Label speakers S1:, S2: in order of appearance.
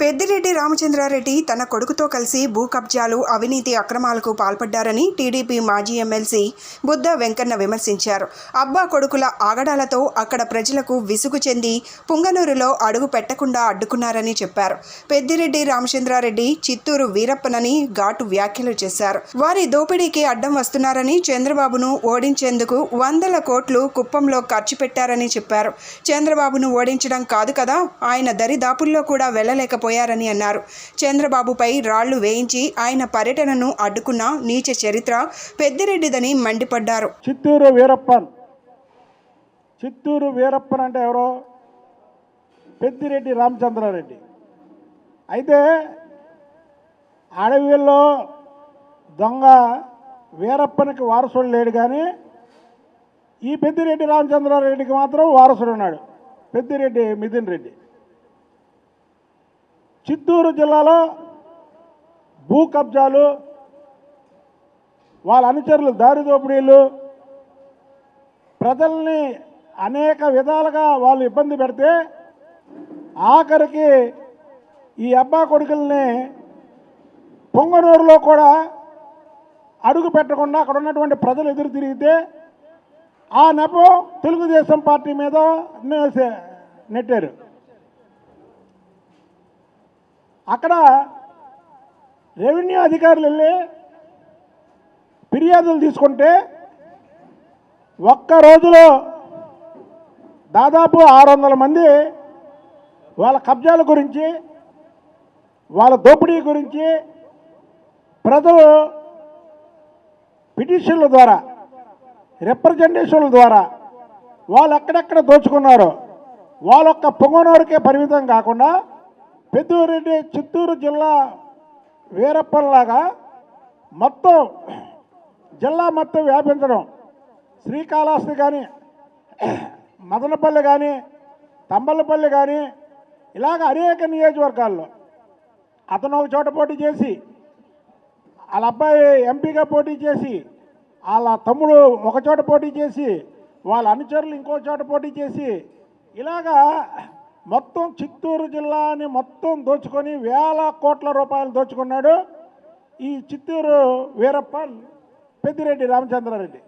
S1: పెద్దిరెడ్డి రామచంద్రారెడ్డి తన కొడుకుతో కలిసి భూ కబ్జాలు అవినీతి అక్రమాలకు పాల్పడ్డారని టీడీపీ మాజీ ఎమ్మెల్సీ బుద్ధ వెంకన్న విమర్శించారు. అబ్బా కొడుకుల ఆగడాలతో అక్కడ ప్రజలకు విసుగు చెంది పుంగనూరులో అడుగు పెట్టకుండా అడ్డుకున్నారని చెప్పారు. పెద్దిరెడ్డి రామచంద్రారెడ్డి చిత్తూరు వీరప్పనని ఘాటు వ్యాఖ్యలు చేశారు. వారి దోపిడీకి అడ్డం వస్తున్నారని చంద్రబాబును ఓడించేందుకు వందల కోట్లు కుప్పంలో ఖర్చు పెట్టారని చెప్పారు. చంద్రబాబును ఓడించడం కాదు కదా ఆయన దరిదాపుల్లో కూడా పోయారని అన్నారు. చంద్రబాబుపై రాళ్ళు వేయించి ఆయన పర్యటనను అడ్డుకున్న నీచ చరిత్ర పెద్దిరెడ్డిదని మండిపడ్డారు.
S2: చిత్తూరు వీరప్పన్. చిత్తూరు వీరప్పన్ అంటే ఎవరో? పెద్దిరెడ్డి రామచంద్రారెడ్డి. అయితే అడవిలో దొంగ వీరప్పనికి వారసుడు లేడు కానీ ఈ పెద్దిరెడ్డి రామచంద్రారెడ్డికి మాత్రం వారసుడు ఉన్నాడు. పెద్దిరెడ్డి మిథున్ రెడ్డి. చిత్తూరు జిల్లాలో భూ కబ్జాలు వాళ్ళ అనుచరులు దారిదోపిడీలు ప్రజల్ని అనేక విధాలుగా వాళ్ళు ఇబ్బంది పెడితే ఆఖరికి ఈ అబ్బా కొడుకుల్ని పొంగనూరులో కూడా అడుగు పెట్టకుండా అక్కడ ఉన్నటువంటి ప్రజలు ఎదురు తిరిగితే ఆ నెపం తెలుగుదేశం పార్టీ మీద నెట్టారు. అక్కడ రెవెన్యూ అధికారులు వెళ్ళి ఫిర్యాదులు తీసుకుంటే ఒక్క రోజులో దాదాపు ఆరు వందల మంది వాళ్ళ కబ్జాల గురించి వాళ్ళ దోపిడీ గురించి ప్రజలు పిటిషన్ల ద్వారా రిప్రజెంటేషన్ల ద్వారా వాళ్ళు ఎక్కడెక్కడ దోచుకున్నారో వాళ్ళొక్క పొంగనూరుకే పరిమితం కాకుండా పెద్దూరెడ్డి చిత్తూరు జిల్లా వీరప్పలాగా మొత్తం జిల్లా మొత్తం వ్యాపించడం. శ్రీకాళహస్తి కానీ మదనపల్లి కానీ తంబలపల్లి కానీ ఇలాగ అనేక నియోజకవర్గాల్లో అతను ఒక చోట పోటీ చేసి వాళ్ళ అబ్బాయి ఎంపీగా పోటీ చేసి వాళ్ళ తమ్ముడు ఒక చోట పోటీ చేసి వాళ్ళ అనుచరులు ఇంకో చోట పోటీ చేసి ఇలాగా మొత్తం చిత్తూరు జిల్లాని మొత్తం దోచుకొని వేల కోట్ల రూపాయలు దోచుకున్నాడు ఈ చిత్తూరు వీరప్ప పెద్దిరెడ్డి రామచంద్రారెడ్డి.